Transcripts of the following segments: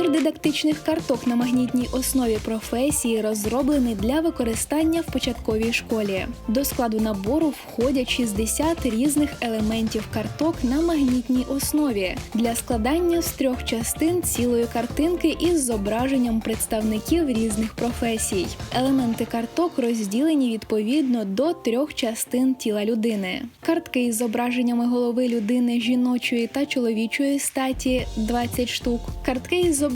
Набір дидактичних карток на магнітній основі професії розроблений для використання в початковій школі. До складу набору входять 60 різних елементів карток на магнітній основі для складання з трьох частин цілої картинки із зображенням представників різних професій. Елементи карток розділені відповідно до трьох частин тіла людини. Картки із зображеннями голови людини жіночої та чоловічої статі 20 штук, картки із зображеннями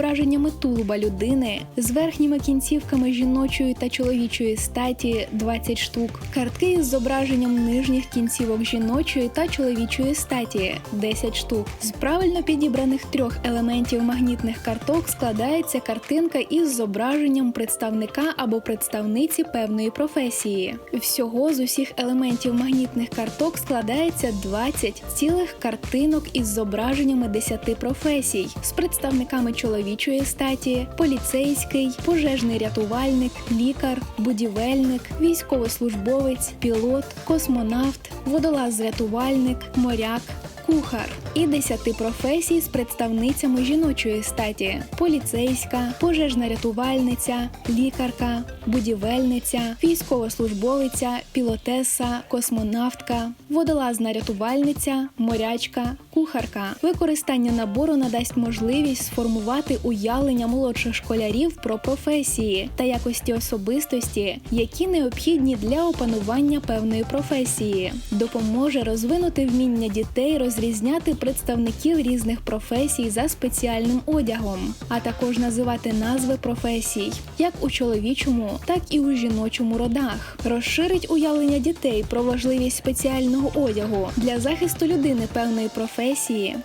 тулуба людини з верхніми кінцівками жіночої та чоловічої статі 20 штук, картки із зображенням нижніх кінцівок жіночої та чоловічої статі 10 штук. З правильно підібраних трьох елементів магнітних карток складається картинка із зображенням представника або представниці певної професії. Всього з усіх елементів магнітних карток складається 20 цілих картинок із зображеннями 10 професій з представниками чоловічої статі, поліцейський, пожежний рятувальник, лікар, будівельник, військовослужбовець, пілот, космонавт, водолаз-рятувальник, моряк. Кухар і десяти професій з представницями жіночої статі: поліцейська, пожежна рятувальниця, лікарка, будівельниця, військовослужбовиця, пілотеса, космонавтка, водолазна рятувальниця, морячка, кухарка. Використання набору надасть можливість сформувати уявлення молодших школярів про професії та якості особистості, які необхідні для опанування певної професії, допоможе розвинути вміння дітей розрізняти представників різних професій за спеціальним одягом, а також називати назви професій, як у чоловічому, так і у жіночому родах, розширить уявлення дітей про важливість спеціального одягу для захисту людини певної професії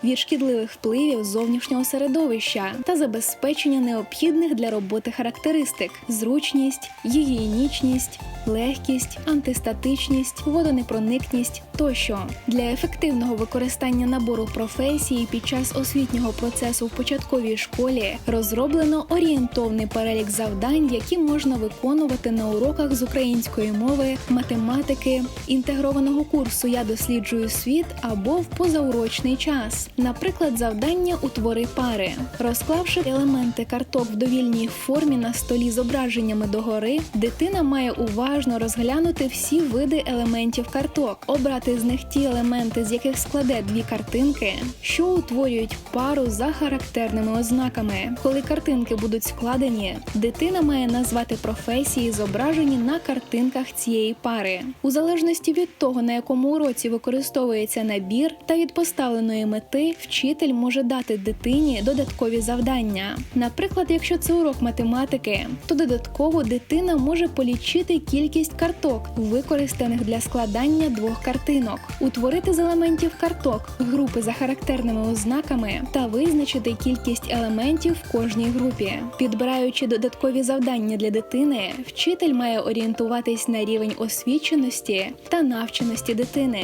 від шкідливих впливів зовнішнього середовища та забезпечення необхідних для роботи характеристик: зручність, гігієнічність, легкість, антистатичність, водонепроникність тощо. Для ефективного використання набору професії під час освітнього процесу в початковій школі розроблено орієнтовний перелік завдань, які можна виконувати на уроках з української мови, математики, інтегрованого курсу Я досліджую світ або в позаурочний час. Наприклад, завдання утвори пари, розклавши елементи карток в довільній формі на столі зображеннями догори, дитина має уважно розглянути всі види елементів карток, обрати з них ті елементи, з яких складе дві картинки, що утворюють пару за характерними ознаками. Коли картинки будуть складені, дитина має назвати професії, зображені на картинках цієї пари. У залежності від того, на якому уроці використовується набір та від поставленої мети, вчитель може дати дитині додаткові завдання. Наприклад, якщо це урок математики, то додатково дитина може полічити кількість карток, використаних для складання двох картинок, утворити з елементів карток групи за характерними ознаками та визначити кількість елементів в кожній групі. Підбираючи додаткові завдання для дитини, вчитель має орієнтуватись на рівень освіченості та навченості дитини.